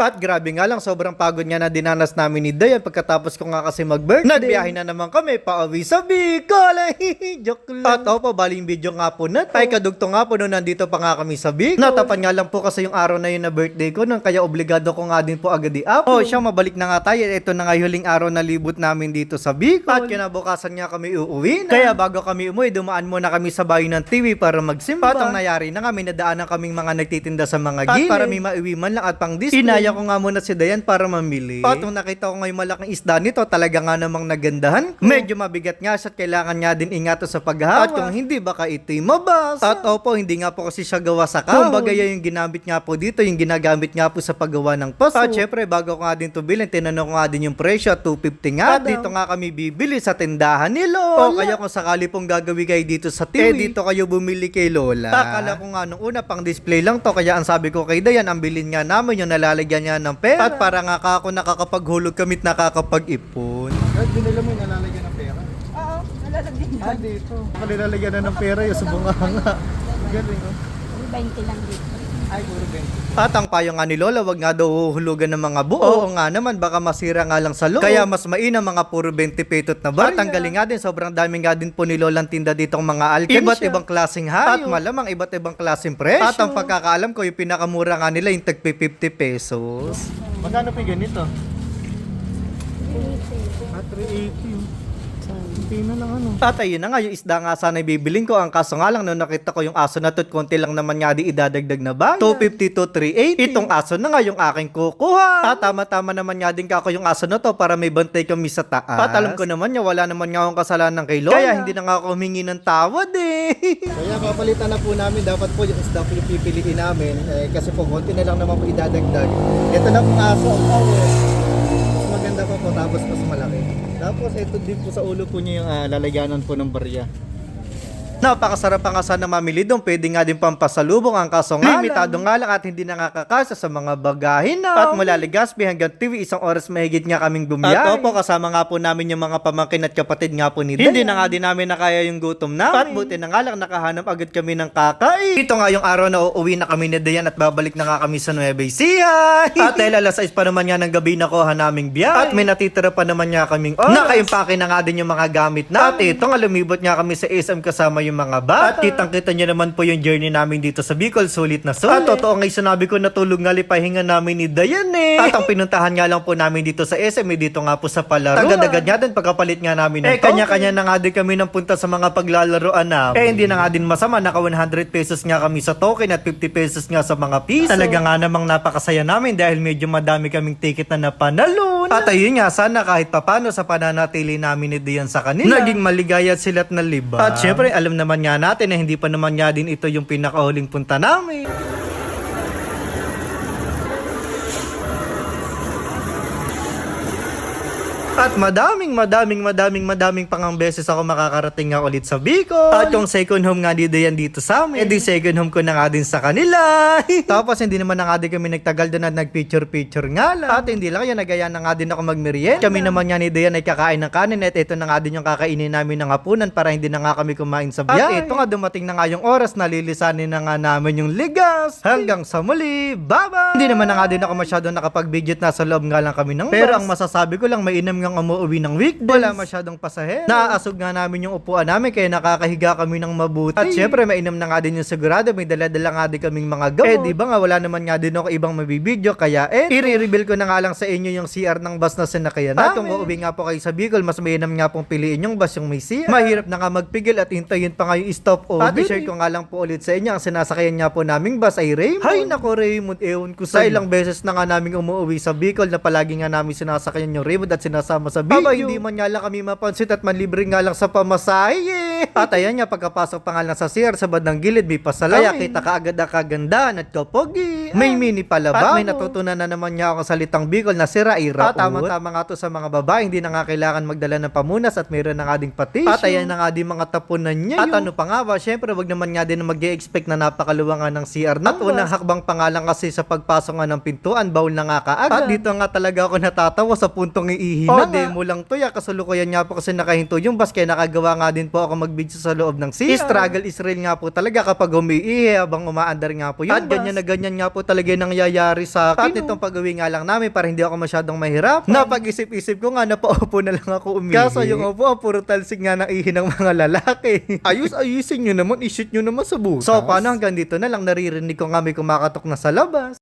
At grabe nga lang, sobrang pagod nga na dinanas namin ni Dayan pagkatapos ko nga kasi mag-birthday. Nagbiyahe na naman kami pauwi sa Bicol. Joke lang. At opo, baling video nga po na. Ay kadugto nga po nung nandito pa nga kami sa Bicol. Natapan nga lang po kasi yung araw na yun na birthday ko nung kaya obligado ko nga din po agad i-up. Oh, siya mabalik na nga tayo. Ito na nga huling araw na libot namin dito sa Bicol. At kinabukasan nga kami uuwi na. Kaya bago kami umuwi, dumaan muna kami sa bahay ng TV para magsimba. At ang nayari na nga, may nadaanan kaming mga nagtitinda sa mga gilid. At para may maiwi man lang at pang display. Inaya ko nga muna si Dayan para mamili. At nung nakita ko nga yung malaking isda nito, talaga nga namang nagandahan ko. Medyo mabigat nga siya at kailangan nga din ingatan sa paghawak. At kung hindi, baka ito'y mabasa. At opo, hindi nga po kasi siya gawa sa kahon. Kumbaga yung ginamit nga po dito, yung ginagamit nga po sa paggawa ng paso. At syempre, bago ko nga din to bilhin, tinanong ko nga din yung presyo at 250 nga. At dito nga kami bibili sa tindahan ni Lola. O kaya kung sakali pong gagawi kayo dito sa TV, eh dito kayo bumili kay Lola. Akala ko nga nung una pang display lang to, kaya ang sabi ko kay Dayan, ang bilhin nga namin yung nalalagyan niya ng pera. At para nga ka ako nakakapaghulog kamit nakakapag-ipon. Kahit dinala mo yung nalalagyan ng pera. Oo, nalalagyan na. Ah, dito. Palilalagyan na ng pera yung sa bunganga. Galing, oh. 20 lang dito. Ay, puro 20. At ang payo nga ni Lola, wag nga daw huhulugan ng mga buo. Oo nga naman, baka masira nga lang sa loob. Kaya mas mainam mga puro 20 petot na ba? At ang galing nga din, sobrang dami nga din po ni Lola ang tinda ditong mga alkansya. Iba't ibang klaseng hayop. At malamang iba't ibang klaseng presyo. At ang pagkakaalam ko, yung pinakamura nga nila yung tagpi 50 pesos. Magkano pa yung ganito? Ah, 380. Hindi na lang ano. At ayun na nga, yung isda nga sana bibiling ko. Ang kaso nga lang, nung nakita ko yung aso na to, at konti lang naman nga di idadagdag na ba? 250 to 380. Itong aso na nga yung aking kukuha. At tama-tama naman nga din ka ako yung aso na to para may bantay kami sa taas. At alam ko naman niya, wala naman nga akong kasalanan kay Lola. Kaya hindi na nga ako humingi ng tawad eh. Kaya papalitan na po namin, dapat po yung isda po yung pipiliin namin. Eh, kasi po, konti na lang naman po idadagdag. Ito na pong aso, ang power. Mas maganda pa po, tapos mas malaki. Tapos ito din po sa ulo po niya yung ah, lalagyanan po ng barya. Napakasarap pa nga sana mamili doon. Pwede nga din pampasalubong ang kaso nga. Limitado nga lang at hindi nakakakasa sa mga bagahin na. At mula Legazpi hanggang TV, isang oras mahigit nga kaming bumiyahe. At opo, kasama nga po namin yung mga pamangkin at kapatid nga po ni Dan. Hindi na nga din namin nakaya yung gutom namin. At buti na nga lang nakahanap agad kami ng kakain. Ito nga yung araw na uuwi na kami ni Dayan at babalik na nga kami sa Nueva Ecija. At dahil alas 6 pa naman nga ng gabi nakuha naming biyahe. At may natitira pa naman nga kaming oras. Nakaimpake na nga din yung mga gamit namin. At ito nga lumibot nga kami sa SM kasama yung mga bata. At kitang-kita nyo naman po yung journey namin dito sa Bicol. Sulit na sulit. At totoo nga yung sinabi ko natulog nga lipahinga namin ni Dayan eh. At ang pinuntahan nga lang po namin dito sa SM, eh, dito nga po sa palaro. Agad-agad nga din pagkapalit nga namin ng Eh, kanya-kanya na nga din kami ng punta sa mga paglalaroan namin. Eh, hindi na nga din masama. Naka 100 pesos nga kami sa token at 50 pesos nga sa mga piso. Talaga nga namang napakasaya namin dahil medyo madami kaming ticket na napanalo. At ayun nga, sana kahit papano sa pananatili namin ni Dian sa kanila, naging maligaya at sila't naliba. At syempre, alam naman nga natin na hindi pa naman nga din ito yung pinakahuling punta namin. At madaming, madaming, madaming, madaming pangang beses ako makakarating nga ulit sa Bicol. At yung second home nga dito yan dito sa amin. Eh di second home ko na nga din sa kanila. Tapos hindi naman na nga din kami nagtagal doon at nagpicture-picture nga lang. At hindi lang kaya nagaya na nga din ako magmerienda. Kami naman nga ni Dayan ay kakain ng kanin at ito na nga din yung kakainin namin ng hapunan para hindi na nga kami kumain sa biyahe. At ito nga dumating na nga yung oras na lilisanin na nga namin yung ligas. Hanggang sa muli, bye-bye! Hindi naman na nga din ako masyado nakapag-budget na sa loob nga lang kami ng Pero ang masasabi ko lang, mainam nga umuwi ng weekdays. Wala masyadong pasahero. Naaasog nga namin yung upuan namin kaya nakakahiga kami ng mabuti. At syempre, mainam na nga din yung sigurado. May dala-dala nga din kaming mga gamot. Eh, di ba nga, wala naman nga din ako ibang mabibidyo. Kaya eh, i-reveal ko na nga lang sa inyo yung CR ng bus na sinakayan namin. At kung uuwi nga po kayo sa Bicol, mas mainam nga pong piliin yung bus yung may CR. Mahirap na nga magpigil at hintayin pa nga yung stop over. At i-share ko nga lang po ulit sa inyo, ang sinasakayan nga po naming bus ay Raymond. Hay nako Raymond, ewan ko sa ilang beses na nga namin umuwi sa Bicol na palagi nga namin sinasakayan yung Raymond at sinasama sa video. Aba, hindi man nga lang kami mapansit at manlibre nga lang sa pamasahe eh. At ayan nga, pagkapasok pa nga lang sa CR sa bandang gilid, may pasalamin. Kaya kita kaagad ang kagandahan at kapogi. May mini palaba. At may natutunan na naman niya ako sa salitang Bicol na sira ira. At tama-tama nga to sa mga babae, hindi na nga kailangan magdala ng pamunas at mayroon na nga ding patisyo. At ayan na nga din mga tapunan niya. At ano pa nga ba, syempre wag naman nga din mag expect na napakaluwa nga ng CR na. At unang hakbang pa nga lang kasi sa pagpasok nga ng pintuan, bawal na nga kaagad. At dito nga talaga ako natatawa sa puntong iihi na. na demo lang to ya. Kasulukuyan nga po kasi nakahinto yung bus kaya nakagawa nga din po ako mag-video sa loob ng CR. Struggle is real nga po talaga kapag umiihi habang umaandar nga po yung At ganyan na ganyan nga po talaga yung nangyayari sa akin. Itong pag-uwi nga lang namin para hindi ako masyadong mahirap. Napag-isip-isip ko nga napaupo na lang ako umihi. Kaso yung upo, puro talsik nga ng ihi ng mga lalaki. Ayos, ayusin nyo naman, ishoot nyo naman sa butas. So paano hanggang dito na lang naririnig ko nga may kumakatok na sa labas.